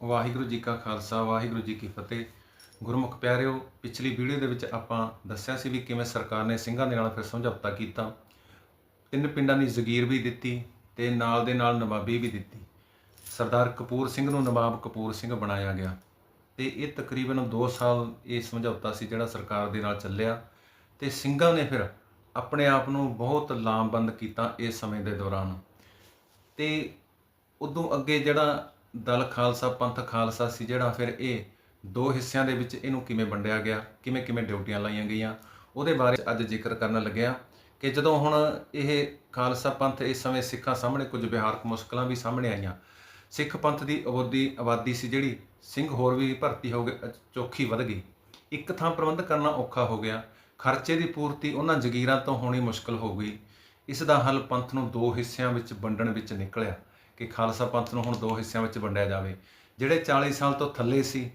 ਵਾਹਿਗੁਰੂ ਜੀ ਕਾ ਖਾਲਸਾ, ਵਾਹਿਗੁਰੂ ਜੀ ਕੀ ਫਤਿਹ। ਗੁਰਮੁਖ ਪਿਆਰਿਓ, ਪਿਛਲੀ ਵੀਡੀਓ ਦੇ ਵਿੱਚ ਆਪਾਂ ਦੱਸਿਆ ਸੀ ਵੀ ਕਿਵੇਂ ਸਰਕਾਰ ਨੇ ਸਿੰਘਾਂ ਦੇ ਨਾਲ ਫਿਰ ਸਮਝੌਤਾ ਕੀਤਾ। ਤਿੰਨ ਪਿੰਡਾਂ ਦੀ ਜ਼ਗੀਰ ਵੀ ਦਿੱਤੀ ਤੇ ਨਾਲ ਦੇ ਨਾਲ ਨਵਾਬੀ ਵੀ ਦਿੱਤੀ। ਸਰਦਾਰ ਕਪੂਰ ਸਿੰਘ ਨੂੰ ਨਵਾਬ ਕਪੂਰ ਸਿੰਘ ਬਣਾਇਆ ਗਿਆ ਤੇ ਇਹ ਤਕਰੀਬਨ 2 ਸਾਲ ਇਹ ਸਮਝੌਤਾ ਸੀ ਜਿਹੜਾ ਸਰਕਾਰ ਦੇ ਨਾਲ ਚੱਲਿਆ ਤੇ ਸਿੰਘਾਂ ਨੇ ਫਿਰ ਆਪਣੇ ਆਪ ਨੂੰ ਬਹੁਤ ਲਾਮਬੰਦ ਕੀਤਾ ਇਸ ਸਮੇਂ ਦੇ ਦੌਰਾਨ। ਤੇ ਉਦੋਂ ਅੱਗੇ ਜਿਹੜਾ ਦਲ ਖਾਲਸਾ ਪੰਥ ਖਾਲਸਾ ਸੀ ਜਿਹੜਾ ਫਿਰ ਇਹ ਦੋ ਹਿੱਸਿਆਂ ਦੇ ਵਿੱਚ ਇਹਨੂੰ ਕਿਵੇਂ ਵੰਡਿਆ ਗਿਆ, ਕਿਵੇਂ ਕਿਵੇਂ ਡਿਊਟੀਆਂ ਲਾਈਆਂ ਗਈਆਂ, ਉਹਦੇ ਬਾਰੇ ਅੱਜ ਜ਼ਿਕਰ ਕਰਨ ਲੱਗਿਆ ਕਿ ਜਦੋਂ ਹੁਣ ਇਹ ਖਾਲਸਾ ਪੰਥ ਇਸ ਸਮੇਂ ਸਿੱਖਾਂ ਸਾਹਮਣੇ ਕੁਝ ਵਿਹਾਰਕ ਮੁਸ਼ਕਲਾਂ ਵੀ ਸਾਹਮਣੇ ਆਈਆਂ, ਸਿੱਖ ਪੰਥ ਦੀ ਆਬਾਦੀ ਆਬਾਦੀ ਸੀ ਜਿਹੜੀ ਸਿੰਘ ਹੋਰ ਵੀ ਭਰਤੀ ਹੋ ਗਏ ਅ- ਚੌਖੀ ਵੱਧ ਗਈ, ਇੱਕ ਥਾਂ ਪ੍ਰਬੰਧ ਕਰਨਾ ਔਖਾ ਹੋ ਗਿਆ, ਖਰਚੇ ਦੀ ਪੂਰਤੀ ਉਹਨਾਂ ਜ਼ਗੀਰਾਂ ਤੋਂ ਹੋਣੀ ਮੁਸ਼ਕਲ ਹੋ ਗਈ, ਇਸ ਦਾ ਹੱਲ ਪੰਥ ਨੂੰ ਦੋ ਹਿੱਸਿਆਂ ਵਿੱਚ ਵੰਡਣ ਵਿੱਚ ਨਿਕਲਿਆ। ਕਿ ਖਾਲਸਾ ਪੰਥ ਨੂੰ ਹੁਣ ਦੋ ਹਿੱਸਿਆਂ ਵਿੱਚ ਵੰਡਿਆ ਜਾਵੇ। ਜਿਹੜੇ 40 ਸਾਲ ਤੋਂ ਥੱਲੇ ਸੀ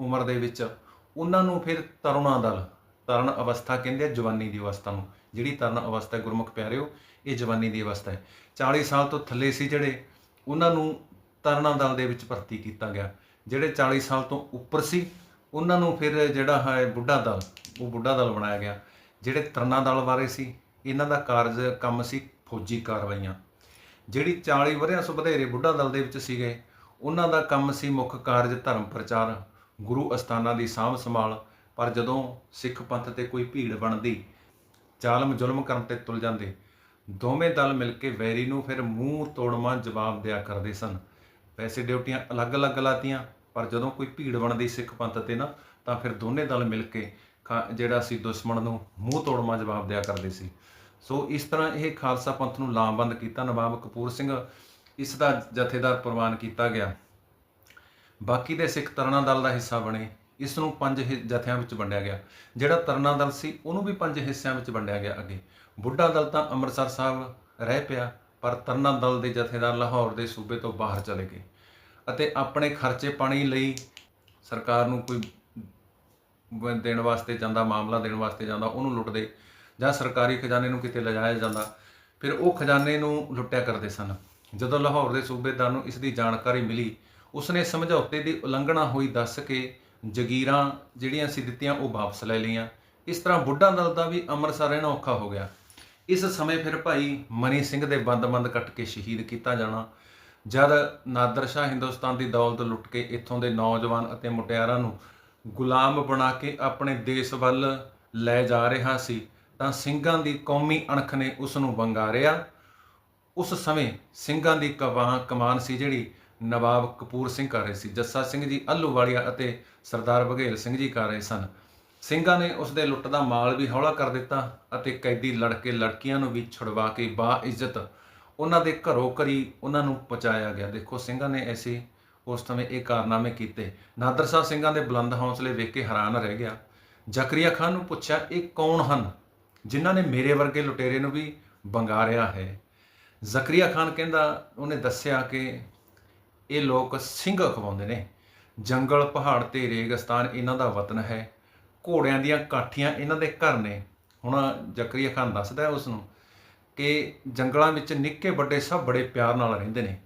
ਉਮਰ ਦੇ ਵਿੱਚ, ਉਹਨਾਂ ਨੂੰ ਫਿਰ ਤਰੁਣਾ ਦਲ, ਤਰਨ ਅਵਸਥਾ ਕਹਿੰਦੇ ਆ, ਜਵਾਨੀ ਦੀ ਅਵਸਥਾ ਨੂੰ। ਜਿਹੜੀ ਤਰਨ ਅਵਸਥਾ ਹੈ, ਗੁਰਮੁਖ ਪਿਆਰਿਓ, ਇਹ ਜਵਾਨੀ ਦੀ ਅਵਸਥਾ ਹੈ। 40 ਸਾਲ ਤੋਂ ਥੱਲੇ ਸੀ ਜਿਹੜੇ, ਉਹਨਾਂ ਨੂੰ ਤਰਨਾ ਦਲ ਦੇ ਵਿੱਚ ਭਰਤੀ ਕੀਤਾ ਗਿਆ। ਜਿਹੜੇ 40 ਸਾਲ ਤੋਂ ਉੱਪਰ ਸੀ, ਉਹਨਾਂ ਨੂੰ ਫਿਰ ਜਿਹੜਾ ਹੈ ਬੁੱਢਾ ਦਲ, ਉਹ ਬੁੱਢਾ ਦਲ ਬਣਾਇਆ ਗਿਆ। ਜਿਹੜੇ ਤਰਨਾ ਦਲ ਬਾਰੇ ਸੀ, ਇਹਨਾਂ ਦਾ ਕਾਰਜ ਕੰਮ ਸੀ ਫੌਜੀ ਕਾਰਵਾਈਆਂ। ਜਿਹੜੀ 40 ਵਰਿਆਂ ਤੋਂ ਵਧੇਰੇ ਬੁੱਢਾ ਦਲ ਦੇ ਵਿੱਚ ਸੀਗੇ, ਉਹਨਾਂ ਦਾ ਕੰਮ ਸੀ ਮੁੱਖ ਕਾਰਜ ਧਰਮ ਪ੍ਰਚਾਰ, ਗੁਰੂ ਅਸਥਾਨਾਂ ਦੀ ਸਾਂਭ ਸੰਭਾਲ, ਪਰ ਜਦੋਂ ਸਿੱਖ ਪੰਥ ਤੇ ਕੋਈ ਭੀੜ ਬਣਦੀ, ਜ਼ਾਲਮ ਜ਼ੁਲਮ ਕਰਨ ਤੇ ਤੁਲ ਜਾਂਦੇ, ਦੋਵੇਂ ਦਲ ਮਿਲ ਕੇ ਵੈਰੀ ਨੂੰ ਫਿਰ ਮੂੰਹ ਤੋੜਵਾਂ ਜਵਾਬ ਦਿਆ ਕਰਦੇ ਸਨ। ਵੈਸੇ ਡਿਊਟੀਆਂ ਅਲੱਗ-ਅਲੱਗ ਲਾਤੀਆਂ, ਪਰ ਜਦੋਂ ਕੋਈ ਭੀੜ ਬਣਦੀ ਸਿੱਖ ਪੰਥ ਤੇ ਨਾ, ਤਾਂ ਫਿਰ ਦੋਨੇ ਦਲ ਮਿਲ ਕੇ ਖਾ- ਜਿਹੜਾ ਸੀ ਦੁਸ਼ਮਣ ਨੂੰ ਮੂੰਹ ਤੋੜਵਾਂ ਜਵਾਬ ਦਿਆ ਕਰਦੇ ਸੀ। ਸੋ ਇਸ ਤਰ੍ਹਾਂ ਇਹ ਖਾਲਸਾ ਪੰਥ ਨੂੰ ਲਾਮਬੰਦ ਕੀਤਾ, ਨਵਾਬ ਕਪੂਰ ਸਿੰਘ ਇਸ ਦਾ ਜਥੇਦਾਰ ਪ੍ਰਵਾਨ ਕੀਤਾ ਗਿਆ। ਬਾਕੀ ਦੇ ਸਿੱਖ ਤਰਨਾ ਦਲ ਦਾ ਹਿੱਸਾ ਬਣੇ, ਇਸ ਨੂੰ ਪੰਜ ਜਥਿਆਂ ਵਿੱਚ ਵੰਡਿਆ ਗਿਆ। ਜਿਹੜਾ ਤਰਨਾ ਦਲ ਸੀ, ਉਹਨੂੰ ਵੀ ਪੰਜ ਹਿੱਸਿਆਂ ਵਿੱਚ ਵੰਡਿਆ ਗਿਆ ਅੱਗੇ। ਬੁੱਢਾ ਦਲ ਤਾਂ ਅੰਮ੍ਰਿਤਸਰ ਸਾਹਿਬ ਰਹਿ ਪਿਆ, ਪਰ ਤਰਨਾ ਦਲ ਦੇ ਜਥੇਦਾਰ ਲਾਹੌਰ ਦੇ ਸੂਬੇ ਤੋਂ ਬਾਹਰ ਚਲੇ ਗਏ। ਅਤੇ ਆਪਣੇ ਖਰਚੇ ਪਾਣੀ ਲਈ ਸਰਕਾਰ ਨੂੰ ਕੋਈ ਦੇਣ ਵਾਸਤੇ ਜਾਂਦਾ, ਮਾਮਲਾ ਦੇਣ ਵਾਸਤੇ ਜਾਂਦਾ, ਉਹਨੂੰ ਲੁੱਟਦੇ ਜਾਂ ਸਰਕਾਰੀ ਖਜ਼ਾਨੇ ਨੂੰ ਕਿਤੇ ਲਿਜਾਇਆ ਜਾਂਦਾ, ਫਿਰ ਉਹ ਖਜ਼ਾਨੇ ਨੂੰ ਲੁੱਟਿਆ ਕਰਦੇ ਸਨ। ਜਦੋਂ ਲਾਹੌਰ ਦੇ ਸੂਬੇਦਾਰ ਨੂੰ ਇਸ ਦੀ ਜਾਣਕਾਰੀ ਮਿਲੀ, ਉਸਨੇ ਸਮਝੌਤੇ ਦੀ ਉਲੰਘਣਾ ਹੋਈ ਦੱਸ ਕੇ ਜਗੀਰਾਂ ਜਿਹੜੀਆਂ ਸੀ ਦਿੱਤੀਆਂ, ਉਹ ਵਾਪਸ ਲੈ ਲਈਆਂ। ਇਸ ਤਰ੍ਹਾਂ ਬੁੱਢਾ ਦਲ ਦਾ ਵੀ ਅੰਮ੍ਰਿਤਸਰ ਰਹਿਣਾ ਔਖਾ ਹੋ ਗਿਆ। ਇਸ ਸਮੇਂ ਫਿਰ ਭਾਈ ਮਨੀ ਸਿੰਘ ਦੇ ਬੰਦ-ਬੰਦ ਕੱਟ ਕੇ ਸ਼ਹੀਦ ਕੀਤਾ ਜਾਣਾ, ਜਦ ਨਾਦਰ ਸ਼ਾਹ ਹਿੰਦੁਸਤਾਨ ਦੀ ਦੌਲਤ ਲੁੱਟ ਕੇ ਇੱਥੋਂ ਦੇ ਨੌਜਵਾਨ ਅਤੇ ਮੁਟਿਆਰਾਂ ਨੂੰ ਗੁਲਾਮ ਬਣਾ ਕੇ ਆਪਣੇ ਦੇਸ਼ ਵੱਲ ਲੈ ਜਾ ਰਿਹਾ ਸੀ ਤਾਂ ਸਿੰਘਾਂ ਦੀ ਕੌਮੀ ਅਣਖ ਨੇ ਉਸ ਨੂੰ ਵੰਗਾਰਿਆ। ਉਸ ਸਮੇਂ ਸਿੰਘਾਂ ਦੀ ਕਵਾਂ ਕਮਾਨ ਸੀ ਜਿਹੜੀ ਨਵਾਬ ਕਪੂਰ ਸਿੰਘ ਕਰ ਰਹੇ ਸੀ। ਜੱਸਾ ਸਿੰਘ ਜੀ ਅੱਲੂਵਾਲੀਆ ਅਤੇ ਸਰਦਾਰ ਬਘੇਲ ਸਿੰਘ ਜੀ ਕਰ ਰਹੇ ਸਨ। ਸਿੰਘਾਂ ਨੇ ਉਸ ਦੇ ਲੁੱਟ ਦਾ ਮਾਲ ਵੀ ਹੌਲਾ ਕਰ ਦਿੱਤਾ ਅਤੇ ਕੈਦੀ ਲੜਕੇ ਲੜਕੀਆਂ ਨੂੰ ਵੀ ਛੁਡਵਾ ਕੇ ਬਾ ਇੱਜ਼ਤ ਉਹਨਾਂ ਦੇ ਘਰੋਂ ਘਰੀ ਉਹਨਾਂ ਨੂੰ ਪਹੁੰਚਾਇਆ ਗਿਆ। ਦੇਖੋ, ਸਿੰਘਾਂ ਨੇ ਐਸੇ ਉਸ ਸਮੇਂ ਇਹ ਕਾਰਨਾਮੇ ਕੀਤੇ। ਨਾਦਰ ਸਾਹਿਬ ਸਿੰਘਾਂ ਦੇ ਬੁਲੰਦ ਹੌਸਲੇ ਵੇਖ ਕੇ ਹੈਰਾਨ ਰਹਿ ਗਿਆ। ਜ਼ਕਰੀਆ ਖਾਨ ਨੂੰ ਪੁੱਛਿਆ, ਇਹ ਕੌਣ ਹਨ? ਜਿਨ੍ਹਾਂ ਨੇ ਮੇਰੇ ਵਰਗੇ ਲੁਟੇਰੇ ਨੂੰ ਵੀ ਬੰਗਾਰਿਆ ਹੈ। ਜ਼ਕਰੀਆ ਖਾਨ ਕਹਿੰਦਾ, ਉਹਨੇ ਦੱਸਿਆ ਕਿ ਇਹ ਲੋਕ ਸਿੰਘ ਖਵਾਉਂਦੇ ਨੇ। ਜੰਗਲ, ਪਹਾੜ ਤੇ ਰੇਗਿਸਤਾਨ ਇਹਨਾਂ ਦਾ ਵਤਨ ਹੈ। ਘੋੜਿਆਂ ਦੀਆਂ ਕਾਠੀਆਂ ਇਹਨਾਂ ਦੇ ਘਰ ਨੇ। ਹੁਣ ਜ਼ਕਰੀਆ ਖਾਨ ਦੱਸਦਾ ਹੈ ਉਸ ਨੂੰ ਕਿ ਜੰਗਲਾਂ ਵਿੱਚ ਨਿੱਕੇ ਵੱਡੇ ਸਭ ਬੜੇ ਪਿਆਰ ਨਾਲ ਰਹਿੰਦੇ ਨੇ।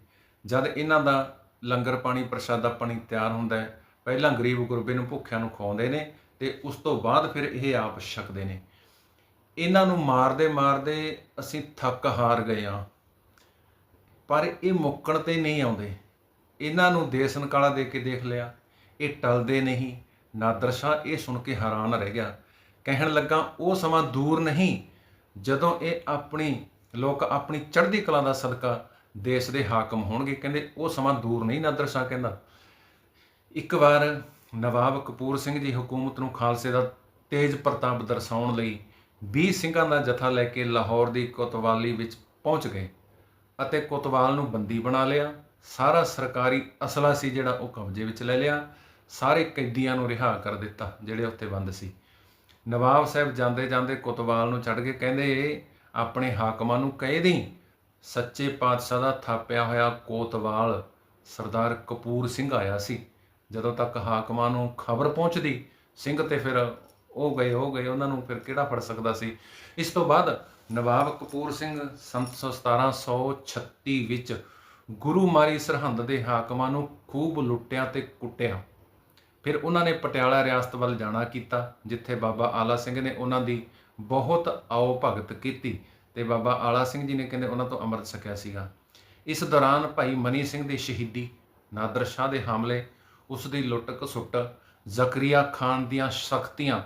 ਜਦ ਇਹਨਾਂ ਦਾ ਲੰਗਰ ਪਾਣੀ, ਪ੍ਰਸ਼ਾਦਾ ਪਾਣੀ ਤਿਆਰ ਹੁੰਦਾ ਹੈ, ਪਹਿਲਾਂ ਗਰੀਬ ਗੁਰਬੇ ਨੂੰ ਭੁੱਖਿਆਂ ਨੂੰ ਖਵਾਉਂਦੇ ਨੇ ਤੇ ਉਸ ਤੋਂ ਬਾਅਦ ਫਿਰ ਇਹ ਆਪ ਛਕਦੇ ਨੇ। ਇਹਨਾਂ ਨੂੰ ਮਾਰਦੇ ਮਾਰਦੇ ਅਸੀਂ ਥੱਕ ਹਾਰ ਗਏ ਹਾਂ। ਪਰ ਇਹ ਮੁੱਕਣ ਤੇ ਨਹੀਂ ਆਉਂਦੇ। ਇਹਨਾਂ ਨੂੰ ਦੇਸ ਨਕਾਲਾ ਦੇ ਕੇ ਦੇਖ ਲਿਆ। ਇਹ ਟਲਦੇ ਨਹੀਂ। ਨਾਦਰ ਸ਼ਾਹ ਇਹ ਸੁਣ ਕੇ ਹੈਰਾਨ ਰਹਿ ਗਿਆ। ਕਹਿਣ ਲੱਗਾ, ਉਹ ਸਮਾਂ ਦੂਰ ਨਹੀਂ। ਜਦੋਂ ਇਹ ਆਪਣੀ, ਲੋਕ ਆਪਣੀ ਚੜ੍ਹਦੀ ਕਲਾ ਦਾ ਸਦਕਾ ਦੇਸ਼ ਦੇ ਹਾਕਮ ਹੋਣਗੇ, ਕਹਿੰਦੇ, ਉਹ ਸਮਾਂ ਦੂਰ ਨਹੀਂ ਨਾਦਰ ਸ਼ਾਹ ਕਹਿੰਦਾ। ਇੱਕ ਵਾਰ ਨਵਾਬ ਕਪੂਰ ਸਿੰਘ ਦੀ ਹਕੂਮਤ ਨੂੰ ਖਾਲਸੇ ਦਾ ਤੇਜ ਪ੍ਰਤਾਪ ਦਰਸਾਉਣ ਲਈ 20 ਸਿੰਘਾਂ ਦਾ ਜਥਾ ਲੈ ਕੇ ਲਾਹੌਰ ਦੀ ਕੋਤਵਾਲੀ ਵਿੱਚ ਪਹੁੰਚ ਗਏ ਅਤੇ ਕੋਤਵਾਲ ਨੂੰ ਬੰਦੀ ਬਣਾ ਲਿਆ। ਸਾਰਾ ਸਰਕਾਰੀ ਅਸਲਾ ਸੀ ਜਿਹੜਾ ਉਹ ਕਬਜ਼ੇ ਵਿੱਚ ਲੈ ਲਿਆ। ਸਾਰੇ ਕੈਦੀਆਂ ਨੂੰ ਰਿਹਾ ਕਰ ਦਿੱਤਾ ਜਿਹੜੇ ਉੱਤੇ ਬੰਦ ਸੀ। ਨਵਾਬ ਸਾਹਿਬ ਜਾਂਦੇ ਜਾਂਦੇ ਕੋਤਵਾਲ ਨੂੰ ਛੱਡ ਕੇ ਕਹਿੰਦੇ, ਆਪਣੇ ਹਾਕਮਾਂ ਨੂੰ ਕਹਿ ਦੇਈ, ਸੱਚੇ ਪਾਤਸ਼ਾਹ ਦਾ ਥਾਪਿਆ ਹੋਇਆ ਕੋਤਵਾਲ ਸਰਦਾਰ ਕਪੂਰ ਸਿੰਘ ਆਇਆ ਸੀ। ਜਦੋਂ ਤੱਕ ਹਾਕਮਾਂ ਨੂੰ ਖਬਰ ਪਹੁੰਚਦੀ, ਸਿੰਘ ਤੇ ਫਿਰ ਉਹ ਗਏ ਉਹ ਗਏ, ਉਹਨਾਂ ਨੂੰ ਫਿਰ ਕਿਹੜਾ ਫੜ ਸਕਦਾ ਸੀ? ਇਸ ਤੋਂ ਬਾਅਦ ਨਵਾਬ ਕਪੂਰ ਸਿੰਘ ਸੰਤ 1736 ਵਿੱਚ ਗੁਰੂ ਮਾਰੀ ਸਰਹੰਦ ਦੇ ਹਾਕਮਾਂ ਨੂੰ ਖੂਬ ਲੁੱਟਿਆ ਤੇ ਕੁੱਟਿਆ। ਫਿਰ ਉਹਨਾਂ ਨੇ ਪਟਿਆਲਾ ਰਿਆਸਤ ਵੱਲ ਜਾਣਾ ਕੀਤਾ, ਜਿੱਥੇ ਬਾਬਾ ਆਲਾ ਸਿੰਘ ਨੇ ਉਹਨਾਂ ਦੀ ਬਹੁਤ ਆਓ ਭਗਤ ਕੀਤੀ ਤੇ ਬਾਬਾ ਆਲਾ ਸਿੰਘ ਜੀ ਨੇ ਕਹਿੰਦੇ ਉਹਨਾਂ ਤੋਂ ਅੰਮ੍ਰਿਤ ਛਕਿਆ ਸੀਗਾ। ਇਸ ਦੌਰਾਨ ਭਾਈ ਮਨੀ ਸਿੰਘ ਦੀ ਸ਼ਹੀਦੀ, ਨਾਦਰ ਸ਼ਾਹ ਦੇ ਹਮਲੇ, ਉਸ ਦੀ ਲੁੱਟ ਖਸੁੱਟ ਜ਼ਕਰੀਆ ਖਾਨ ਦੀਆਂ ਸ਼ਕਤੀਆਂ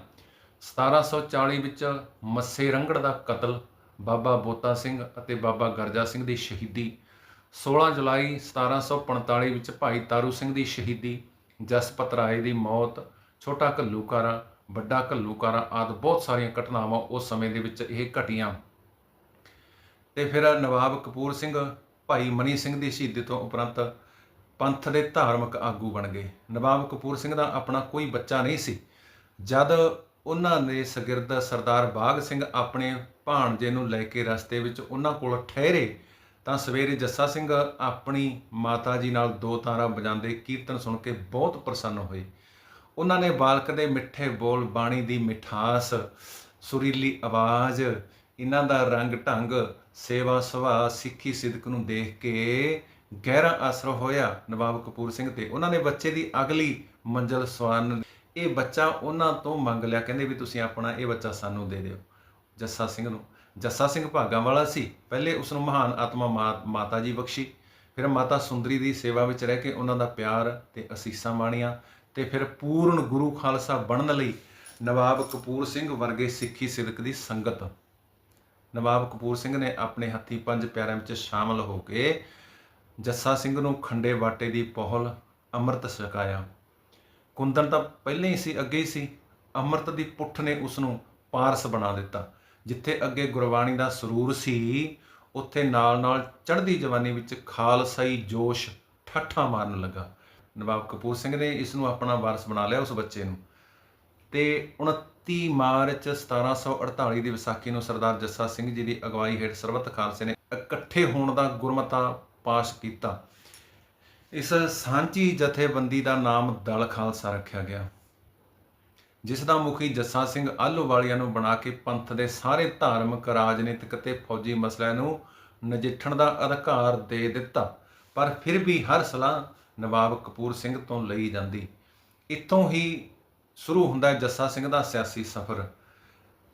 1740 ਵਿੱਚ ਮੱਸੇ ਰੰਗੜ ਦਾ ਕਤਲ ਬਾਬਾ ਬੋਤਾ ਸਿੰਘ ਅਤੇ ਬਾਬਾ ਗਰਜਾ ਸਿੰਘ ਦੀ ਸ਼ਹੀਦੀ। 16 ਜੁਲਾਈ 1745 ਵਿੱਚ ਭਾਈ ਤਾਰੂ ਸਿੰਘ ਦੀ ਸ਼ਹੀਦੀ, ਜਸਪਤ ਰਾਏ ਦੀ ਮੌਤ, ਛੋਟਾ ਘੱਲੂਕਾਰਾ, ਵੱਡਾ ਘੱਲੂਕਾਰਾ ਆਦਿ ਬਹੁਤ ਸਾਰੀਆਂ ਘਟਨਾਵਾਂ ਉਸ ਸਮੇਂ ਦੇ ਵਿੱਚ ਇਹ ਘਟੀਆਂ। ਤੇ ਫਿਰ ਨਵਾਬ ਕਪੂਰ ਸਿੰਘ, ਭਾਈ ਮਨੀ ਸਿੰਘ ਦੀ ਸ਼ਹੀਦੀ ਤੋਂ ਉਪਰੰਤ ਪੰਥ ਦੇ ਧਾਰਮਿਕ ਆਗੂ ਬਣ ਗਏ। ਨਵਾਬ ਕਪੂਰ ਸਿੰਘ ਦਾ ਆਪਣਾ ਕੋਈ ਬੱਚਾ ਨਹੀਂ ਸੀ। ਜਦ ਉਹਨਾਂ ਦੇ ਸਗਿਰਦ ਸਰਦਾਰ ਬਾਗ ਸਿੰਘ ਆਪਣੇ ਭਾਣਜੇ ਨੂੰ ਲੈ ਕੇ ਰਸਤੇ ਵਿੱਚ ਉਹਨਾਂ ਕੋਲ ਠਹਿਰੇ ਤਾਂ ਸਵੇਰੇ ਜੱਸਾ ਸਿੰਘ ਆਪਣੀ ਮਾਤਾ ਜੀ ਨਾਲ ਦੋ ਤਾਰਾਂ ਵਜਾਉਂਦੇ ਕੀਰਤਨ ਸੁਣ ਕੇ ਬਹੁਤ ਪ੍ਰਸੰਨ ਹੋਏ। ਉਹਨਾਂ ਨੇ ਬਾਲਕ ਦੇ ਮਿੱਠੇ ਬੋਲ, ਬਾਣੀ ਦੀ ਮਿਠਾਸ, ਸੁਰੀਲੀ ਆਵਾਜ਼, ਇਹਨਾਂ ਦਾ ਰੰਗ ਢੰਗ, ਸੇਵਾ ਸੁਭਾਅ, ਸਿੱਖੀ ਸਿਦਕ ਨੂੰ ਦੇਖ ਕੇ ਗਹਿਰਾ ਅਸਰ ਹੋਇਆ ਨਵਾਬ ਕਪੂਰ ਸਿੰਘ ਤੇ। ਉਹਨਾਂ ਨੇ ਬੱਚੇ ਦੀ ਅਗਲੀ ਮੰਜ਼ਲ ਸਵਰਨ ਇਹ ਬੱਚਾ ਉਹਨਾਂ ਤੋਂ ਮੰਗ ਲਿਆ, ਕਹਿੰਦੇ ਵੀ ਤੁਸੀਂ ਆਪਣਾ ਇਹ ਬੱਚਾ ਸਾਨੂੰ ਦੇ ਦਿਓ, ਜੱਸਾ ਸਿੰਘ ਨੂੰ। ਜੱਸਾ ਸਿੰਘ ਭਾਗਾਂ ਵਾਲਾ ਸੀ। ਪਹਿਲੇ ਉਸ ਨੂੰ ਮਹਾਨ ਆਤਮਾ ਮਾ- ਮਾਤਾ ਜੀ ਬਖਸ਼ੀ, ਫਿਰ ਮਾਤਾ ਸੁੰਦਰੀ ਦੀ ਸੇਵਾ ਵਿੱਚ ਰਹਿ ਕੇ ਉਹਨਾਂ ਦਾ ਪਿਆਰ ਤੇ ਅਸੀਸਾਂ ਮਾਣੀਆਂ ਤੇ ਫਿਰ ਪੂਰਨ ਗੁਰੂ ਖਾਲਸਾ ਬਣਨ ਲਈ ਨਵਾਬ ਕਪੂਰ ਸਿੰਘ ਵਰਗੇ ਸਿੱਖੀ ਸਿਦਕ ਦੀ ਸੰਗਤ। ਨਵਾਬ ਕਪੂਰ ਸਿੰਘ ਨੇ ਆਪਣੇ ਹੱਥੀ ਪੰਜ ਪਿਆਰਿਆਂ ਵਿੱਚ ਸ਼ਾਮਲ ਹੋ ਕੇ ਜੱਸਾ ਸਿੰਘ ਨੂੰ ਖੰਡੇ ਵਾਟੇ ਦੀ ਪਹਲ ਅੰਮ੍ਰਿਤ ਛਕਾਇਆ। ਕੁੰਦਨ ਤਾਂ ਪਹਿਲਾਂ ਹੀ ਸੀ, ਅੱਗੇ ਹੀ ਸੀ। ਅੰਮ੍ਰਿਤ ਦੀ ਪੁੱਠ ਨੇ ਉਸ ਨੂੰ ਪਾਰਸ ਬਣਾ ਦਿੱਤਾ। ਜਿੱਥੇ ਅੱਗੇ ਗੁਰਬਾਣੀ ਦਾ ਸਰੂਰ ਸੀ, ਉੱਥੇ ਨਾਲ-ਨਾਲ ਚੜ੍ਹਦੀ ਜਵਾਨੀ ਵਿੱਚ ਖਾਲਸਾਈ ਜੋਸ਼ ਠੱਠਾ ਮਾਰਨ ਲੱਗਾ। ਨਵਾਬ ਕਪੂਰ ਸਿੰਘ ਨੇ ਇਸ ਨੂੰ ਆਪਣਾ ਵਾਰਸ ਬਣਾ ਲਿਆ ਉਸ ਬੱਚੇ ਨੂੰ। ਤੇ 29 ਮਾਰਚ 1748 ਦੀ ਵਿਸਾਖੀ ਨੂੰ ਸਰਦਾਰ ਜੱਸਾ ਸਿੰਘ ਜੀ ਦੀ ਅਗਵਾਈ ਹੇਠ ਸਰਬੱਤ ਖਾਲਸੇ ਨੇ ਇਕੱਠੇ ਹੋਣ ਦਾ ਗੁਰਮਤਾ ਪਾਸ਼ ਕੀਤਾ। ਇਸ ਸਾਂਝੀ ਜਥੇਬੰਦੀ ਦਾ ਨਾਮ ਦਲ ਖਾਲਸਾ ਰੱਖਿਆ ਗਿਆ। ਜਿਸ ਦਾ ਮੁਖੀ ਜੱਸਾ ਸਿੰਘ ਆਹਲੂਵਾਲੀਆ ਨੂੰ ਬਣਾ ਕੇ ਪੰਥ ਦੇ ਸਾਰੇ ਧਾਰਮਿਕ, ਰਾਜਨੀਤਿਕ ਤੇ ਫੌਜੀ ਮਸਲਿਆਂ ਨੂੰ ਨਜਿੱਠਣ ਦਾ ਅਧਿਕਾਰ ਦੇ ਦਿੱਤਾ, ਪਰ ਫਿਰ ਵੀ ਹਰ ਸਲਾਹ ਨਵਾਬ ਕਪੂਰ ਸਿੰਘ ਤੋਂ ਲਈ ਜਾਂਦੀ। ਇੱਥੋਂ ਹੀ ਸ਼ੁਰੂ ਹੁੰਦਾ ਜੱਸਾ ਸਿੰਘ ਦਾ ਸਿਆਸੀ ਸਫ਼ਰ।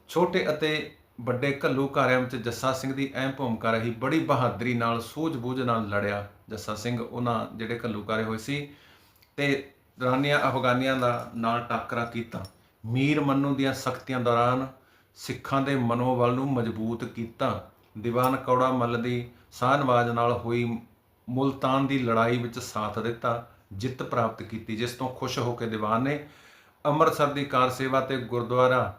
ਛੋਟੇ ਅਤੇ ਵੱਡੇ ਘੱਲੂਘਾਰਿਆਂ ਵਿੱਚ ਜੱਸਾ ਸਿੰਘ ਦੀ ਅਹਿਮ ਭੂਮਿਕਾ ਰਹੀ, ਬੜੀ ਬਹਾਦਰੀ ਨਾਲ, ਸੂਝ-ਬੂਝ ਨਾਲ ਲੜਿਆ ਜੱਸਾ ਸਿੰਘ, ਉਹਨਾਂ ਜਿਹੜੇ ਘੱਲੂਘਾਰੇ ਹੋਏ ਸੀ ਤੇ ਦਰਾਨੀਆਂ ਅਫਗਾਨੀਆਂ ਦਾ ਨਾਲ ਟਾਕਰਾ ਕੀਤਾ। ਮੀਰ ਮੰਨੂ ਦੀਆਂ ਸਖਤੀਆਂ ਦੌਰਾਨ ਸਿੱਖਾਂ ਦੇ ਮਨੋਬਲ ਨੂੰ ਮਜ਼ਬੂਤ ਕੀਤਾ। ਦੀਵਾਨ ਕੌੜਾ ਮੱਲ ਦੀ ਸਾਹਨਵਾਜ ਨਾਲ ਹੋਈ ਮੁਲਤਾਨ ਦੀ ਲੜਾਈ ਵਿੱਚ ਸਾਥ ਦਿੱਤਾ, ਜਿੱਤ ਪ੍ਰਾਪਤ ਕੀਤੀ, ਜਿਸ ਤੋਂ ਖੁਸ਼ ਹੋ ਕੇ ਦੀਵਾਨ ਨੇ ਅੰਮ੍ਰਿਤਸਰ ਦੀ ਕਾਰ ਸੇਵਾ ਤੇ ਗੁਰਦੁਆਰਾ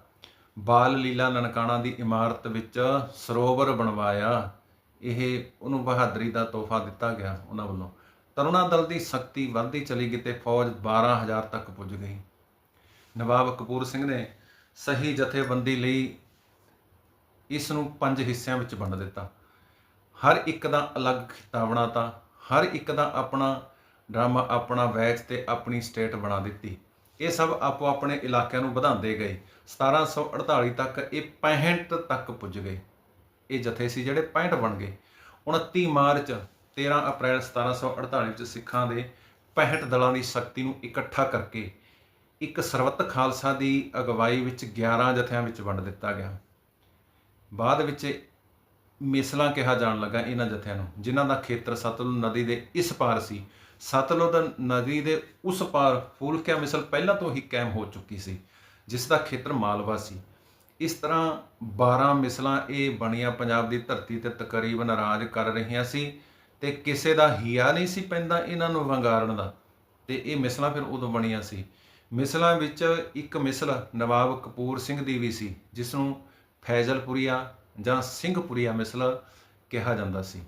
ਬਾਲ ਲੀਲਾ ਨਨਕਾਣਾ ਦੀ ਇਮਾਰਤ ਵਿੱਚ ਸਰੋਵਰ ਬਣਵਾਇਆ। ਇਹ ਉਹਨੂੰ ਬਹਾਦਰੀ ਦਾ ਤੋਹਫਾ ਦਿੱਤਾ ਗਿਆ ਉਹਨਾਂ ਵੱਲੋਂ। ਤਰੁਣਾ ਦਲ ਦੀ ਸ਼ਕਤੀ ਵੱਧਦੀ ਚਲੀ ਗਈ ਤੇ ਫੌਜ 12000 ਤੱਕ ਪੁੱਜ ਗਈ। ਨਵਾਬ ਕਪੂਰ ਸਿੰਘ ਨੇ ਸਹੀ ਜਥੇਬੰਦੀ ਲਈ ਇਸ ਨੂੰ ਪੰਜ ਹਿੱਸਿਆਂ ਵਿੱਚ ਵੰਡ ਦਿੱਤਾ। ਹਰ ਇੱਕ ਦਾ ਅਲੱਗ ਖਿੱਤਾ ਬਣਾਤਾ। ਹਰ ਇੱਕ ਦਾ ਆਪਣਾ ਡਰਾਮਾ, ਆਪਣਾ ਵੈਚ ਤੇ ਆਪਣੀ ਸਟੇਟ ਬਣਾ ਦਿੱਤੀ। ਇਹ ਸਭ ਆਪੋ ਆਪਣੇ ਇਲਾਕਿਆਂ ਨੂੰ ਵਧਾਉਂਦੇ ਗਏ। 1748 ਤੱਕ ਇਹ 65 ਤੱਕ ਪੁੱਜ ਗਏ। ਇਹ ਜਥੇ ਸੀ ਜਿਹੜੇ 65 ਬਣ ਗਏ। 29 ਮਾਰਚ 13 ਅਪ੍ਰੈਲ 1748 ਵਿੱਚ ਸਿੱਖਾਂ ਦੇ 65 ਦਲਾਂ ਦੀ ਸ਼ਕਤੀ ਨੂੰ ਇਕੱਠਾ ਕਰਕੇ ਇੱਕ ਸਰਬੱਤ ਖਾਲਸਾ ਦੀ ਅਗਵਾਈ ਵਿੱਚ 11 ਜਥਿਆਂ ਵਿੱਚ ਵੰਡ ਦਿੱਤਾ ਗਿਆ। ਬਾਅਦ ਵਿੱਚ ਮਿਸਲਾਂ ਕਿਹਾ ਜਾਣ ਲੱਗਾ ਇਹਨਾਂ ਜਥਿਆਂ ਨੂੰ, ਜਿਨ੍ਹਾਂ ਦਾ ਖੇਤਰ ਸਤਲੁਜ ਨਦੀ ਦੇ ਇਸ ਪਾਰ ਸੀ। ਸਤਲੁਜ ਨਦੀ ਦੇ ਉਸ ਪਾਰ ਫੂਲਕਿਆ ਮਿਸਲ ਪਹਿਲਾਂ ਤੋਂ ਹੀ ਕਾਇਮ ਹੋ ਚੁੱਕੀ ਸੀ, ਜਿਸ ਦਾ ਖੇਤਰ ਮਾਲਵਾ ਸੀ। ਇਸ ਤਰ੍ਹਾਂ 12 ਮਿਸਲਾਂ ਇਹ ਬਣੀਆਂ ਪੰਜਾਬ ਦੀ ਧਰਤੀ ਤੇ ਤਕਰੀਬਨ ਰਾਜ ਕਰ ਰਹੀਆਂ ਸੀ ਤੇ ਕਿਸੇ ਦਾ ਹੀਆ ਨਹੀਂ ਸੀ ਪੈਂਦਾ ਇਹਨਾਂ ਨੂੰ ਵੰਗਾਰਨ ਦਾ। ਤੇ ਇਹ ਮਿਸਲਾਂ ਫਿਰ ਉਦੋਂ ਬਣੀਆਂ ਸੀ। ਮਿਸਲਾਂ ਵਿੱਚ ਇੱਕ ਮਿਸਲ ਨਵਾਬ ਕਪੂਰ ਸਿੰਘ ਦੀ ਵੀ ਸੀ ਜਿਸ ਨੂੰ ਫੈਜ਼ਲਪੁਰੀਆ ਜਾਂ ਸਿੰਘਪੁਰੀਆ ਮਿਸਲ ਕਿਹਾ ਜਾਂਦਾ ਸੀ।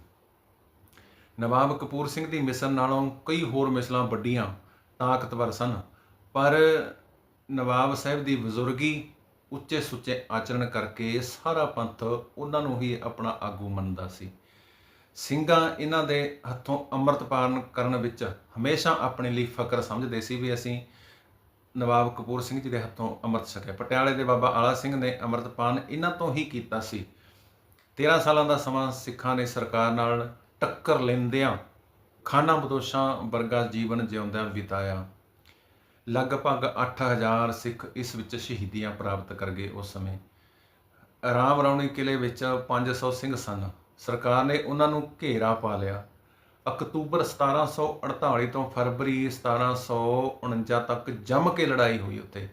ਨਵਾਬ ਕਪੂਰ ਸਿੰਘ ਦੀ ਮਿਸਲ ਨਾਲੋਂ ਕਈ ਹੋਰ ਮਿਸਲਾਂ ਵੱਡੀਆਂ ਤਾਕਤਵਰ ਸਨ, ਪਰ ਨਵਾਬ ਸਾਹਿਬ ਦੀ ਬਜ਼ੁਰਗੀ ਉੱਚੇ ਸੁੱਚੇ ਆਚਰਣ ਕਰਕੇ ਸਾਰਾ ਪੰਥ ਉਹਨਾਂ ਨੂੰ ਹੀ ਆਪਣਾ ਆਗੂ ਮੰਨਦਾ ਸੀ। ਸਿੰਘਾਂ ਇਹਨਾਂ ਦੇ ਹੱਥੋਂ ਅੰਮ੍ਰਿਤ ਪਾਨ ਕਰਨ ਵਿੱਚ ਹਮੇਸ਼ਾ ਆਪਣੇ ਲਈ ਫਕਰ ਸਮਝਦੇ ਸੀ ਵੀ ਅਸੀਂ ਨਵਾਬ ਕਪੂਰ ਸਿੰਘ ਜੀ ਦੇ ਹੱਥੋਂ ਅੰਮ੍ਰਿਤ ਛਕਿਆ। ਪਟਿਆਲੇ ਦੇ ਬਾਬਾ ਆਲਾ ਸਿੰਘ ਨੇ ਅੰਮ੍ਰਿਤ ਪਾਨ ਇਹਨਾਂ ਤੋਂ ਹੀ ਕੀਤਾ ਸੀ। 13 ਸਾਲਾਂ ਦਾ ਸਮਾਂ ਸਿੱਖਾਂ ਨੇ ਸਰਕਾਰ ਨਾਲ ਟੱਕਰ ਲੈਂਦਿਆਂ ਖਾਨਾ ਬਦੋਸ਼ਾਂ ਵਰਗਾ ਜੀਵਨ ਜਿਉਂਦਿਆਂ ਬਿਤਾਇਆ। ਲਗਭਗ 8000 ਸਿੱਖ ਇਸ ਵਿੱਚ ਸ਼ਹੀਦੀਆਂ ਪ੍ਰਾਪਤ ਕਰ ਗਏ ਉਸ ਸਮੇਂ। ਰਾਮ ਰੌਣੀ ਕਿਲੇ ਵਿੱਚ 500 ਸਿੰਘ ਸਨ। ਸਰਕਾਰ ਨੇ ਉਹਨਾਂ ਨੂੰ ਘੇਰਾ ਪਾ ਲਿਆ। ਅਕਤੂਬਰ 1748 ਤੋਂ ਫਰਵਰੀ 1749 ਤੱਕ ਜੰਮ ਕੇ ਲੜਾਈ ਹੋਈ ਉੱਤੇ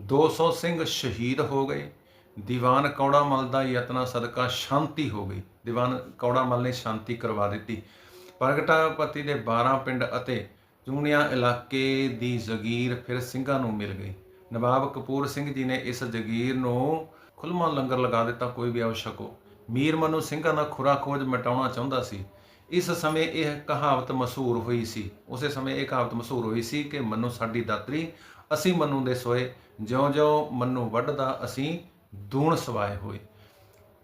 200 ਸਿੰਘ ਸ਼ਹੀਦ ਹੋ ਗਏ। ਦੀਵਾਨ ਕੌੜਾ ਮਲ ਦਾ ਯਤਨਾ ਸਦਕਾ ਸ਼ਾਂਤੀ ਹੋ ਗਈ। ਦੀਵਾਨ ਕੌੜਾ ਮਲ ਨੇ ਸ਼ਾਂਤੀ ਕਰਵਾ ਦਿੱਤੀ। ਪ੍ਰਗਟਾਪਤੀ ਦੇ 12 ਪਿੰਡ ਅਤੇ ਚੂਣਿਆ ਇਲਾਕੇ ਦੀ ਜ਼ਗੀਰ ਫਿਰ ਸਿੰਘਾਂ ਨੂੰ ਮਿਲ ਗਈ। ਨਵਾਬ ਕਪੂਰ ਸਿੰਘ ਜੀ ਨੇ ਇਸ ਜ਼ਗੀਰ ਨੂੰ ਖੁੱਲ੍ਹਵਾਂ ਲੰਗਰ ਲਗਾ ਦਿੱਤਾ, ਕੋਈ ਵੀ ਆਵਸ਼ਕ ਹੋ। ਮੀਰ ਮਨੂ ਸਿੰਘਾਂ ਦਾ ਖੁਰਾ ਖੋਜ ਮਿਟਾਉਣਾ ਚਾਹੁੰਦਾ ਸੀ। ਇਸ ਸਮੇਂ ਇਹ ਕਹਾਵਤ ਮਸ਼ਹੂਰ ਹੋਈ ਸੀ। ਉਸੇ ਸਮੇਂ ਇਹ ਕਹਾਵਤ ਮਸ਼ਹੂਰ ਹੋਈ ਸੀ ਕਿ ਮੰਨੂ ਸਾਡੀ ਦਾਤਰੀ, ਅਸੀਂ ਮਨੂ ਦੇ ਸੋਏ। ਜਿਉਂ-ਜਿਉਂ ਮੰਨੂ ਵੱਢਦਾ, ਅਸੀਂ ਦੂਣ ਸਵਾਏ ਹੋਏ।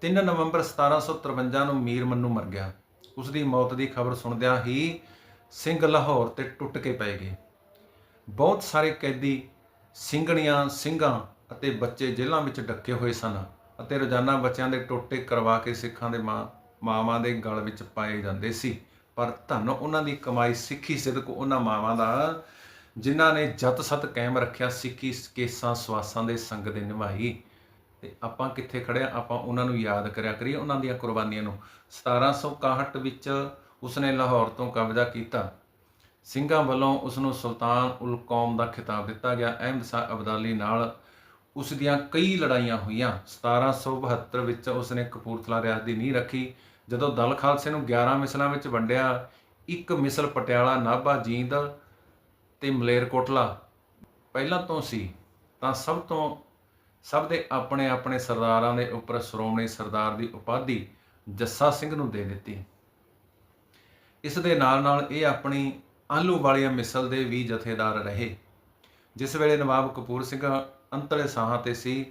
3 ਨਵੰਬਰ 1753 ਨੂੰ ਮੀਰ ਮੰਨੂ ਮਰ ਗਿਆ। ਉਸ ਦੀ ਮੌਤ ਦੀ ਖਬਰ ਸੁਣਦਿਆਂ ਹੀ ਸਿੰਘ ਲਾਹੌਰ ਤੇ ਟੁੱਟ ਕੇ ਪੈ ਗਏ। ਬਹੁਤ ਸਾਰੇ ਕੈਦੀ ਸਿੰਘਣੀਆਂ, ਸਿੰਘਾਂ ਅਤੇ ਬੱਚੇ ਜੇਲ੍ਹਾਂ ਵਿੱਚ ਡੱਕੇ ਹੋਏ ਸਨ ਅਤੇ ਰੋਜ਼ਾਨਾ ਬੱਚਿਆਂ ਦੇ ਟੋਟੇ ਕਰਵਾ ਕੇ ਸਿੱਖਾਂ ਦੇ ਮਾਂ, ਮਾਵਾਂ ਦੇ ਗਲ ਵਿੱਚ ਪਾਏ ਜਾਂਦੇ ਸੀ। ਪਰ ਧੰਨ ਉਹਨਾਂ ਦੀ ਕਮਾਈ ਸਿੱਖੀ ਸਿਦਕ ਉਹਨਾਂ ਮਾਵਾਂ ਦਾ, ਜਿਨ੍ਹਾਂ ਨੇ ਜਤ ਸਤ ਕਾਇਮ ਰੱਖਿਆ, ਸਿੱਖੀ ਕੇਸਾਂ ਸਵਾਸਾਂ ਦੇ ਸੰਗ ਦੇ ਨਿਭਾਈ। ਤੇ ਆਪਾਂ ਕਿੱਥੇ ਖੜਿਆ ਆਪਾਂ ਉਹਨਾਂ ਨੂੰ ਯਾਦ ਕਰਿਆ ਕਰੀਏ, ਉਹਨਾਂ ਦੀਆਂ ਕੁਰਬਾਨੀਆਂ ਨੂੰ। 1761 ਵਿੱਚ ਉਸਨੇ ਲਾਹੌਰ ਤੋਂ ਕਬਜ਼ਾ ਕੀਤਾ। ਸਿੰਘਾਂ ਵੱਲੋਂ ਉਸ ਨੂੰ ਸੁਲਤਾਨ ਉਲ ਕੌਮ ਦਾ ਖਿਤਾਬ ਦਿੱਤਾ ਗਿਆ। ਅਹਿਮਦ ਸ਼ਾਹ ਅਬਦਾਲੀ ਨਾਲ ਉਸ ਦੀਆਂ ਕਈ ਲੜਾਈਆਂ ਹੋਈਆਂ। 1772 ਵਿੱਚ ਉਸਨੇ ਕਪੂਰਥਲਾ ਰਿਆਸਤ ਦੀ ਨੀਂਹ ਰੱਖੀ। ਜਦੋਂ ਦਲ ਖਾਲਸੇ ਨੂੰ 11 ਮਿਸਲਾਂ ਵਿੱਚ ਵੰਡਿਆ, ਇੱਕ ਮਿਸਲ ਪਟਿਆਲਾ, ਨਾਭਾ, ਜੀਂਦ ਤੇ ਮਲੇਰਕੋਟਲਾ ਪਹਿਲਾਂ ਤੋਂ ਸੀ, ਤਾਂ ਸਭ ਤੋਂ ਸਭ ਦੇ ਆਪਣੇ ਆਪਣੇ ਸਰਦਾਰਾਂ ਦੇ ਉੱਪਰ ਸ਼੍ਰੋਮਣੀ ਸਰਦਾਰ ਦੀ ਉਪਾਧੀ ਜੱਸਾ ਸਿੰਘ ਨੂੰ ਦੇ ਦਿੱਤੀ ਇਸ ਦੇ ਨਾਲ ਨਾਲ ਇਹ ਆਪਣੀ ਆਲੂ ਵਾਲੀਆਂ ਮਿਸਲ ਦੇ ਵੀ ਜਥੇਦਾਰ ਰਹੇ। ਜਿਸ ਵੇਲੇ ਨਵਾਬ ਕਪੂਰ ਸਿੰਘ ਅੰਤਲੇ ਸਾਹਾਂ ਤੇ ਸੀ,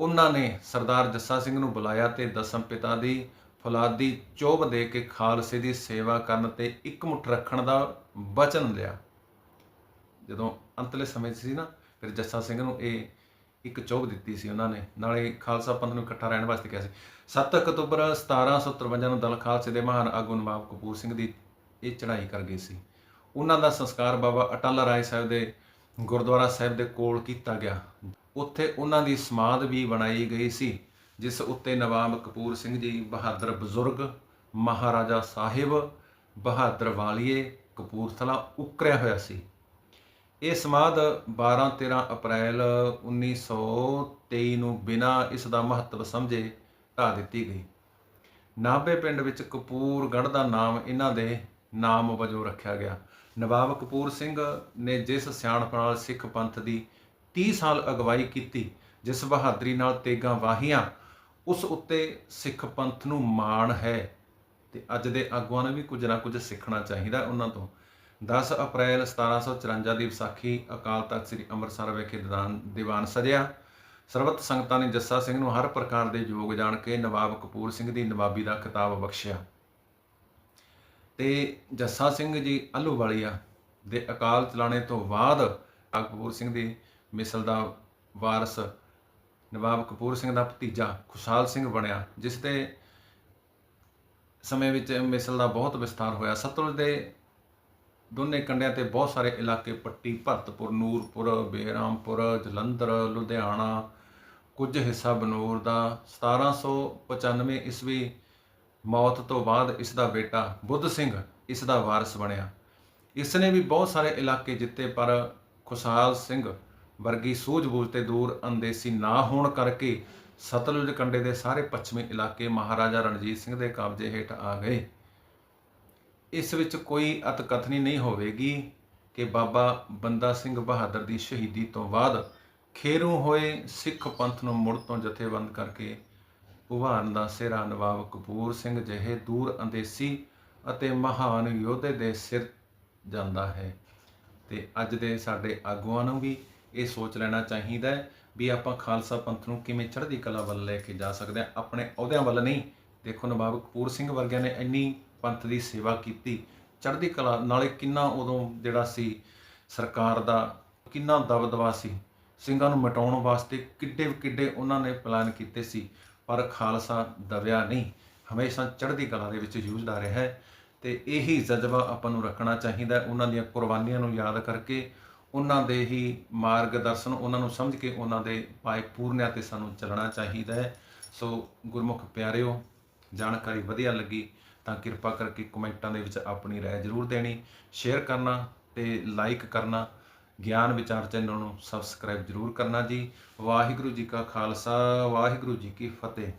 ਉਹਨਾਂ ਨੇ ਸਰਦਾਰ ਜੱਸਾ ਸਿੰਘ ਨੂੰ ਬੁਲਾਇਆ ਤੇ ਦਸਮ ਪਿਤਾ ਦੀ ਫੌਲਾਦੀ ਚੋਬ ਦੇ ਕੇ ਖਾਲਸੇ ਦੀ ਸੇਵਾ ਕਰਨ ਤੇ ਇੱਕ ਮੁੱਠ ਰੱਖਣ ਦਾ ਵਚਨ ਲਿਆ। ਜਦੋਂ ਅੰਤਲੇ ਸਮੇਂ 'ਚ ਸੀ ਨਾ, ਫਿਰ ਜੱਸਾ ਸਿੰਘ ਨੂੰ ਇਹ ਇੱਕ ਚੋਬ ਦਿੱਤੀ ਸੀ ਉਹਨਾਂ ਨੇ। ਨਾਲੇ ਖਾਲਸਾ ਪੰਥ ਨੂੰ ਇਕੱਠਾ ਰਹਿਣ ਵਾਸਤੇ ਕਿਹਾ ਸੀ। 7 ਅਕਤੂਬਰ 1753 ਨੂੰ ਦਲ ਖਾਲਸੇ ਦੇ ਮਹਾਨ ਆਗੂ ਨਵਾਬ ਕਪੂਰ ਸਿੰਘ ਦੀ ਇਹ ਚੜ੍ਹਾਈ ਕਰ ਗਈ ਸੀ। ਉਹਨਾਂ ਦਾ ਸੰਸਕਾਰ ਬਾਬਾ ਅਟਲ ਰਾਏ ਸਾਹਿਬ ਦੇ ਗੁਰਦੁਆਰਾ ਸਾਹਿਬ ਦੇ ਕੋਲ ਕੀਤਾ ਗਿਆ। ਉੱਥੇ ਉਹਨਾਂ ਦੀ ਸਮਾਧ ਵੀ ਬਣਾਈ ਗਈ ਸੀ, ਜਿਸ ਉੱਤੇ ਨਵਾਬ ਕਪੂਰ ਸਿੰਘ ਜੀ, ਬਹਾਦਰ ਬਜ਼ੁਰਗ, ਮਹਾਰਾਜਾ ਸਾਹਿਬ, ਬਹਾਦਰ ਵਾਲੀਏ, ਕਪੂਰਥਲਾ ਉਕਰਿਆ ਹੋਇਆ ਸੀ। ਇਹ ਸਮਾਧ 12-13 ਅਪ੍ਰੈਲ 1923 ਨੂੰ ਬਿਨਾਂ ਇਸ ਦਾ ਮਹੱਤਵ ਸਮਝੇ ਢਾ ਦਿੱਤੀ ਗਈ। ਨਾਭੇ ਪਿੰਡ ਵਿੱਚ ਕਪੂਰਗੜ੍ਹ ਦਾ ਨਾਮ ਇਹਨਾਂ ਦੇ ਨਾਮ ਵਜੋਂ ਰੱਖਿਆ ਗਿਆ। ਨਵਾਬ ਕਪੂਰ ਸਿੰਘ ਨੇ ਜਿਸ ਸਿਆਣਪ ਨਾਲ ਸਿੱਖ ਪੰਥ ਦੀ 30 ਸਾਲ ਅਗਵਾਈ ਕੀਤੀ, ਜਿਸ ਬਹਾਦਰੀ ਨਾਲ ਤੇਗਾਂ ਵਾਹੀਆਂ, ਉਸ ਉੱਤੇ ਸਿੱਖ ਪੰਥ ਨੂੰ ਮਾਣ ਹੈ ਤੇ ਅੱਜ ਦੇ ਆਗੂਆਂ ਨੂੰ ਵੀ ਕੁਝ ਨਾ ਕੁਝ ਸਿੱਖਣਾ ਚਾਹੀਦਾ ਉਹਨਾਂ ਤੋਂ। 10 ਅਪ੍ਰੈਲ 1754 ਦੀ ਵਿਸਾਖੀ ਅਕਾਲ ਤਖਤ ਸ੍ਰੀ ਅੰਮ੍ਰਿਤਸਰ ਵਿਖੇ ਦੀਵਾਨ ਦੀਵਾਨ ਸਜਿਆ ਸਰਬੱਤ ਸੰਗਤਾਂ ਨੇ ਜੱਸਾ ਸਿੰਘ ਨੂੰ ਹਰ ਪ੍ਰਕਾਰ ਦੇ ਯੋਗ ਜਾਣ ਕੇ ਨਵਾਬ ਕਪੂਰ ਸਿੰਘ ਦੀ ਨਵਾਬੀ ਦਾ ਖਿਤਾਬ ਬਖਸ਼ਿਆ। ਤੇ ਜੱਸਾ ਸਿੰਘ ਜੀ ਅਲੂਵਾਲੀਆ ਦੇ ਅਕਾਲ ਚਲਾਣੇ ਤੋਂ ਬਾਅਦ ਕਪੂਰ ਸਿੰਘ ਦੀ ਮਿਸਲ ਦਾ ਵਾਰਸ ਨਵਾਬ ਕਪੂਰ ਸਿੰਘ ਦਾ ਭਤੀਜਾ ਖੁਸ਼ਹਾਲ ਸਿੰਘ ਬਣਿਆ, ਜਿਸ ਦੇ ਸਮੇਂ ਵਿੱਚ ਮਿਸਲ ਦਾ ਬਹੁਤ ਵਿਸਥਾਰ ਹੋਇਆ। ਸਤਲੁਜ ਦੇ ਦੋਨੇ ਕੰਡਿਆਂ ਤੇ ਬਹੁਤ ਸਾਰੇ ਇਲਾਕੇ, ਪੱਟੀ, ਭਰਤਪੁਰ, ਨੂਰਪੁਰ, ਬੇਰਾਮਪੁਰ, ਜਲੰਧਰ, ਲੁਧਿਆਣਾ, ਕੁਝ ਹਿੱਸਾ ਬਨੂਰ ਦਾ 1795 ਈਸਵੀ ਮੌਤ ਤੋਂ ਬਾਅਦ ਇਸ ਦਾ ਬੇਟਾ ਬੁੱਧ ਸਿੰਘ ਇਸ ਦਾ ਵਾਰਿਸ ਬਣਿਆ। ਇਸ ਨੇ ਵੀ ਬਹੁਤ ਸਾਰੇ ਇਲਾਕੇ ਜਿੱਤੇ, ਪਰ ਖੁਸ਼ਹਾਲ ਸਿੰਘ ਵਰਗੀ ਸੂਝ-ਬੂਝ ਤੇ ਦੂਰ ਅੰਦੇਸੀ ਨਾ ਹੋਣ ਕਰਕੇ ਸਤਲੁਜ ਕੰਢੇ ਦੇ ਸਾਰੇ ਪੱਛਮੀ ਇਲਾਕੇ ਮਹਾਰਾਜਾ ਰਣਜੀਤ ਸਿੰਘ ਦੇ ਕਬਜ਼ੇ ਹੇਠ ਆ ਗਏ। ਇਸ ਵਿੱਚ ਕੋਈ ਅਤਕਥਨੀ ਨਹੀਂ ਹੋਵੇਗੀ ਕਿ ਬਾਬਾ ਬੰਦਾ ਸਿੰਘ ਬਹਾਦਰ ਦੀ ਸ਼ਹੀਦੀ ਤੋਂ ਬਾਅਦ ਖੇਰੂ ਹੋਏ ਸਿੱਖ ਪੰਥ ਨੂੰ ਮੁੜ ਤੋਂ ਜਥੇਬੰਦ ਕਰਕੇ ਭਗਵਾਨ ਦਾ ਸਿਰਾ ਨਵਾਬ ਕਪੂਰ ਸਿੰਘ ਜਿਹੇ ਦੂਰ ਅੰਦੇਸੀ ਅਤੇ ਮਹਾਨ ਯੋਧੇ ਦੇ ਸਿਰ ਜਾਂਦਾ ਹੈ। ਤੇ ਅੱਜ ਦੇ ਸਾਡੇ ਆਗੂਆਂ ਨੂੰ ਵੀ ਇਹ ਸੋਚ ਲੈਣਾ ਚਾਹੀਦਾ ਹੈ ਵੀ ਆਪਾਂ ਖਾਲਸਾ ਪੰਥ ਨੂੰ ਕਿਵੇਂ ਚੜ੍ਹਦੀ ਕਲਾ ਵੱਲ ਲੈ ਕੇ ਜਾ ਸਕਦੇ ਹਾਂ। ਆਪਣੇ ਅਹੁਦਿਆਂ ਵੱਲ ਨਹੀਂ, ਦੇਖੋ ਨਵਾਬ ਕਪੂਰ ਸਿੰਘ ਵਰਗਿਆਂ ਨੇ ਇੰਨੀ ਪੰਥ ਦੀ ਸੇਵਾ ਕੀਤੀ। ਚੜ੍ਹਦੀ ਕਲਾ ਨਾਲੇ ਕਿੰਨਾ ਉਦੋਂ ਜਿਹੜਾ ਸੀ ਸਰਕਾਰ ਦਾ, ਕਿੰਨਾ ਦਬਦਬਾ ਸੀ। ਸਿੰਘਾਂ ਨੂੰ ਮਿਟਾਉਣ ਵਾਸਤੇ ਕਿੱਡੇ ਕਿੱਡੇ ਉਹਨਾਂ ਨੇ ਪਲਾਨ ਕੀਤੇ ਸੀ, ਪਰ ਖਾਲਸਾ ਦਬਿਆ ਨਹੀਂ। ਹਮੇਸ਼ਾ ਚੜ੍ਹਦੀ ਕਲਾ ਦੇ ਵਿੱਚ ਜੂਝਦਾ ਰਿਹਾ ਹੈ ਤੇ ਇਹੀ ਜਜ਼ਬਾ ਆਪਾਂ ਨੂੰ ਰੱਖਣਾ ਚਾਹੀਦਾ ਉਹਨਾਂ ਦੀਆਂ ਕੁਰਬਾਨੀਆਂ ਨੂੰ ਯਾਦ ਕਰਕੇ, ਉਹਨਾਂ ਦੇ ਹੀ ਮਾਰਗਦਰਸ਼ਨ ਉਹਨਾਂ ਨੂੰ ਸਮਝ ਕੇ ਉਹਨਾਂ ਦੇ ਪਾਏ ਪੂਰਨਿਆਂ ਤੇ ਸਾਨੂੰ ਚੱਲਣਾ ਚਾਹੀਦਾ ਹੈ। ਸੋ ਗੁਰਮੁਖ ਪਿਆਰਿਓ, ਜਾਣਕਾਰੀ ਵਧੀਆ ਲੱਗੀ। ਤਾਂ ਕਿਰਪਾ ਕਰਕੇ ਕਮੈਂਟਾਂ ਦੇ ਵਿੱਚ ਆਪਣੀ ਰਾਏ ਜ਼ਰੂਰ ਦੇਣੀ ਸ਼ੇਅਰ ਕਰਨਾ ਤੇ ਲਾਈਕ ਕਰਨਾ, ਗਿਆਨ ਵਿਚਾਰ ਚੈਨਲ ਨੂੰ ਸਬਸਕ੍ਰਾਈਬ ਜ਼ਰੂਰ ਕਰਨਾ ਜੀ। ਵਾਹਿਗੁਰੂ ਜੀ ਕਾ ਖਾਲਸਾ, ਵਾਹਿਗੁਰੂ ਜੀ ਕੀ ਫਤਿਹ।